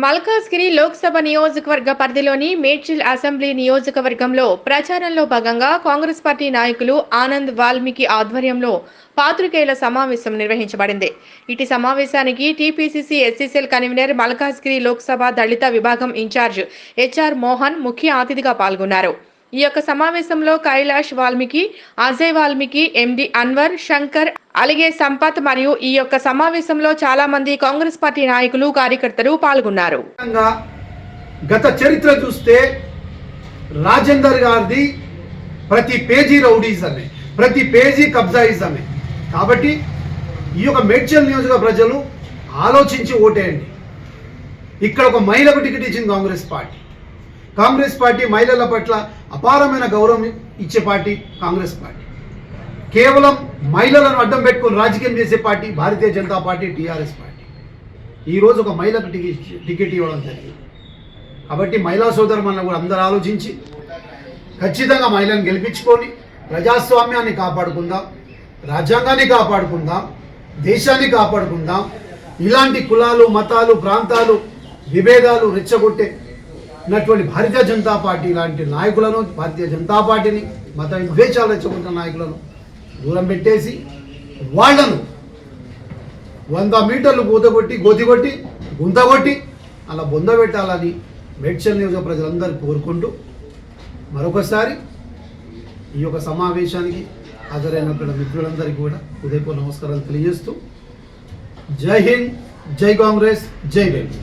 మల్కాజ్గిరి లోక్సభ నియోజకవర్గ పరిధిలోని మేడ్చిల్ అసెంబ్లీ నియోజకవర్గంలో ప్రచారంలో భాగంగా కాంగ్రెస్ పార్టీ నాయకులు ఆనంద్ వాల్మీకి ఆధ్వర్యంలో పాత్రికేయుల సమావేశం నిర్వహించబడింది. ఇటు సమావేశానికి TPCC SCCL convener Malkajgiri Lok Sabha దళిత విభాగం ఇన్ఛార్జ్ హెచ్ఆర్ మోహన్ ముఖ్య అతిథిగా పాల్గొన్నారు. ఈ యొక్క సమావేశంలో కైలాష్ వాల్మీకి అజయ్ వాల్మీకి ఎండి అన్వర్ శంకర్ అలాగే సంపత్ మరియు ఈ యొక్క సమావేశంలో చాలా మంది కాంగ్రెస్ పార్టీ నాయకులు కార్యకర్తలు పాల్గొన్నారు. గత చరిత్ర చూస్తే రాజేందర్ గారిది ప్రతి పేజీ రౌడీజమే ప్రతి పేజీ కబ్జాయిజమే. కాబట్టి ఈ యొక్క మేడ్చల్ నియోజక ప్రజలు ఆలోచించి ఓటేయండి. ఇక్కడ ఒక మహిళకు టికెట్ ఇచ్చింది కాంగ్రెస్ పార్టీ. కాంగ్రెస్ పార్టీ మహిళల పట్ల అపారమైన గౌరవం ఇచ్చే పార్టీ కాంగ్రెస్ పార్టీ. కేవలం మహిళలను అడ్డం పెట్టుకొని రాజకీయం చేసే party Bharatiya Janata party TRS party. ఈరోజు ఒక మహిళకు టికెట్ టికెట్ ఇవ్వడం జరిగింది. కాబట్టి మహిళా సోదరులను కూడా అందరూ ఆలోచించి ఖచ్చితంగా మహిళను గెలిపించుకొని ప్రజాస్వామ్యాన్ని కాపాడుకుందాం రాజ్యాంగాన్ని కాపాడుకుందాం దేశాన్ని కాపాడుకుందాం. ఇలాంటి కులాలు మతాలు ప్రాంతాలు విభేదాలు రెచ్చగొట్టే నటువంటి భారతీయ జనతా పార్టీ లాంటి నాయకులను భారతీయ జనతా పార్టీని మత విద్వేషాలు రెచ్చగొట్టిన నాయకులను దూరం పెట్టేసి వాళ్ళను వంద మీటర్లు కూతగొట్టి గోతిగొట్టి గుంతగొట్టి అలా బొంద పెట్టాలని మేడ్చల్ నియోజక ప్రజలందరూ కోరుకుంటూ మరొకసారి ఈ యొక్క సమావేశానికి హాజరైనటువంటి మిత్రులందరికీ కూడా ఉదయపూర్ నమస్కారాలు తెలియజేస్తూ జై హింద్ జై కాంగ్రెస్ జై బెంగ్